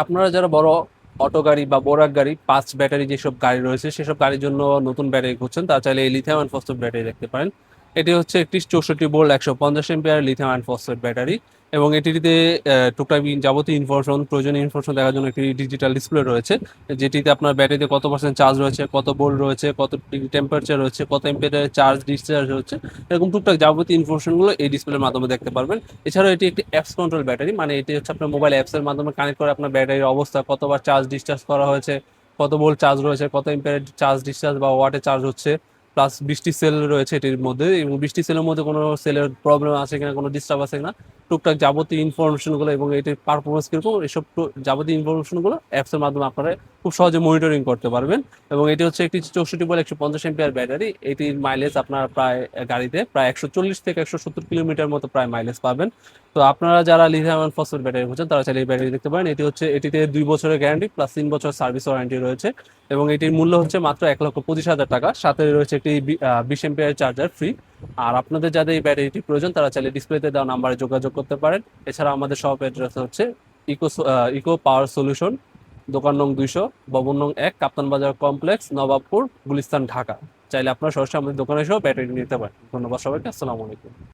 আপনারা যারা বড় অটো গাড়ি বা বোরাক গাড়ি পাঁচ ব্যাটারি যেসব গাড়ি রয়েছে, সেসব গাড়ির জন্য নতুন ব্যাটারি খুঁজছেন তা চাইলে লিথিয়াম অ্যান্ড ফসফেট ব্যাটারি দেখতে পারেন। এটি হচ্ছে একটি চৌষট্টি বোল্ট একশো পঞ্চাশ ampere lithium and phosphate battery এবং এটিতে টুকটাক যাবতীয় ইনফরমেশন প্রয়োজনীয় ইনফরমেশন দেখার জন্য একটি ডিজিটাল ডিসপ্লে রয়েছে, যেটিতে আপনার ব্যাটারিতে কত পার্সেন্ট চার্জ রয়েছে, কত বোল্ট রয়েছে, কত ডিগ্রি টেম্পারেচার রয়েছে, কত এমপিআর চার্জ ডিসচার্জ হচ্ছে, এরকম টুকটাক যাবতীয় ইনফরমেশনগুলো এই ডিসপ্লের মাধ্যমে দেখতে পারবেন। এছাড়াও এটি একটি অ্যাপস কন্ট্রোল ব্যাটারি মানে এটি হচ্ছে আপনার মোবাইল অ্যাপসের মাধ্যমে কানেক্ট করে আপনার ব্যাটারির অবস্থা, কতবার চার্জ ডিসচার্জ করা হয়েছে, কত ভোল্ট চার্জ রয়েছে, কত এম্পিয়ার চার্জ ডিসচার্জ বা ওয়াটে চার্জ হচ্ছে প্লাস বৃষ্টি সেল রয়েছে এটির মধ্যে এবং বৃষ্টি সেলের মধ্যে কোনো সেলের প্রবলেম আছে কিনা, কোনো ডিস্টার্ব আছে কিনা টুকটাক যাবতীয় ইনফরমেশনগুলো এবং এটির পারফরমেন্স কীরকম, এসব যাবতীয় ইনফরমেশনগুলো অ্যাপসের মাধ্যমে আপনারা খুব সহজে মনিটরিং করতে পারবেন। এবং এটি হচ্ছে একটি চৌষট্টি বলে একশো পঞ্চাশ এম্পিয়ার ব্যাটারি এটির মাইলেজ আপনার প্রায় গাড়িতে প্রায় একশো চল্লিশ থেকে একশো সত্তর কিলোমিটার মতো প্রায় মাইলেজ পাবেন। তো আপনারা যারা লিথিয়াম ফসফেট ব্যাটারি খুঁজছেন, তারা চাইলে এই ব্যাটারি দেখতে পারেন। এটি হচ্ছে, এটিতে দুই বছরের গ্যারান্টি প্লাস তিন বছর সার্ভিস ওয়ারেন্টি রয়েছে। এবং এটির মূল্য হচ্ছে মাত্র এক লক্ষ পঁচিশ হাজার টাকা। সাথে রয়েছে একটি বিশ এম্পিয়ার চার্জার ফ্রি আর আপনাদের যাদের এই ব্যাটারিটি প্রয়োজন, তারা চাইলে ডিসপ্লেতে দেওয়া নাম্বারে যোগাযোগ করতে পারেন। এছাড়া আমাদের সব অ্যাড্রেস হচ্ছে ইকো ইকো পাওয়ার সলিউশন দোকান নং দুইশো, ভবন নং এক, কাপ্তান বাজার কমপ্লেক্স নবাবপুর, গুলিস্তান, ঢাকা। চাইলে আপনারা সরাসরি আমাদের দোকানে এসেও ব্যাটারি নিতে পারেন। ধন্যবাদ সবাইকে, আসসালামু আলাইকুম।